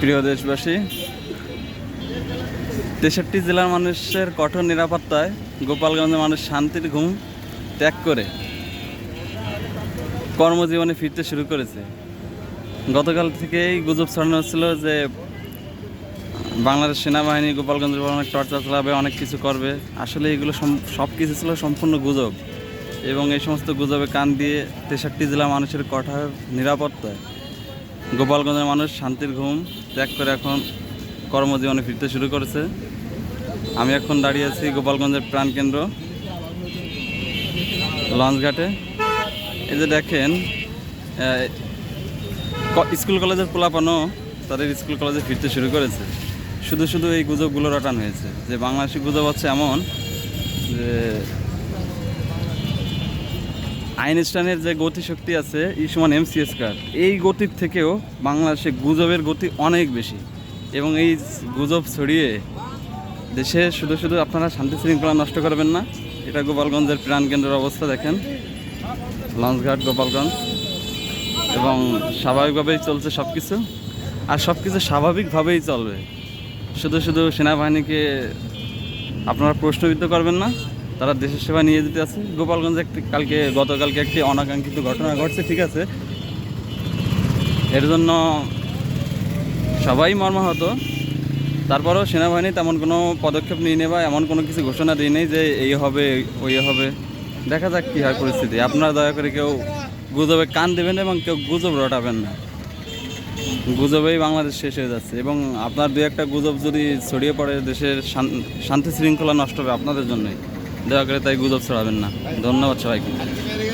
প্রিয় দেশবাসী, তেষট্টি জেলার মানুষের কঠোর নিরাপত্তায় গোপালগঞ্জের মানুষ শান্তির ঘুম ত্যাগ করে কর্মজীবনে ফিরতে শুরু করেছে। গতকাল থেকেই গুজব ছড়ানো হচ্ছিল যে বাংলাদেশ সেনাবাহিনী গোপালগঞ্জের উপর অনেক চর্চা চালাবে অনেক কিছু করবে। আসলে এগুলো সব কিছু ছিল সম্পূর্ণ গুজব এবং এই সমস্ত গুজবে কান দিয়ে তেষট্টি জেলার মানুষের কঠোর নিরাপত্তায় গোপালগঞ্জের মানুষ শান্তির ঘুম ত্যাগ করে এখন কর্মজীবনে ফিরতে শুরু করেছে। আমি এখন দাঁড়িয়ে আছি গোপালগঞ্জের প্রাণকেন্দ্র লঞ্চঘাটে। এই যে দেখেন স্কুল কলেজের পোলাপানো তাদের স্কুল কলেজে ফিরতে শুরু করেছে। শুধু শুধু এই গুজবগুলো রটান হয়েছে। যে বাংলাদেশি গুজব হচ্ছে এমন যে আইনস্টাইনের যে গতিশক্তি আছে ই সমান এম স্কোয়ার এই গতির থেকেও বাংলাদেশে গুজবের গতি অনেক বেশি। এবং এই গুজব ছড়িয়ে দেশে শুধু শুধু আপনারা শান্তি শৃঙ্খলা নষ্ট করবেন না, এটা গোপালগঞ্জের প্রাণকেন্দ্রের অবস্থা দেখেন। লঞ্চঘাট, গোপালগঞ্জ। এবং স্বাভাবিকভাবেই চলছে সব কিছু আর সব কিছু স্বাভাবিকভাবেই চলবে। শুধু শুধু সেনাবাহিনীকে আপনারা প্রশ্নবিদ্ধ করবেন না তারা দেশের সেবা নিয়ে যেতে আছে। গোপালগঞ্জে একটি, কালকে, গতকালকে একটি অনাকাঙ্ক্ষিত ঘটনা ঘটছে, ঠিক আছে? এর জন্য সবাই মর্মাহত। তারপরেও সেনাবাহিনী তেমন কোনো পদক্ষেপ নিয়ে নেবা এমন কোনো কিছু ঘোষণা দিয়ে নেই যে এই হবে, ওই হবে। দেখা যাক কী হয় পরিস্থিতি। আপনারা দয়া করে কেউ গুজবে কান দেবেন এবং কেউ গুজব রটাবেন না। গুজবেই বাংলাদেশ শেষ হয়ে যাচ্ছে এবং আপনার দু একটা গুজব যদি ছড়িয়ে পড়ে, দেশের শান্তি শৃঙ্খলা নষ্ট হবে আপনাদের জন্যই। দয়া করে তাই গুজব ছড়াবেন না। ধন্যবাদ সবাইকে।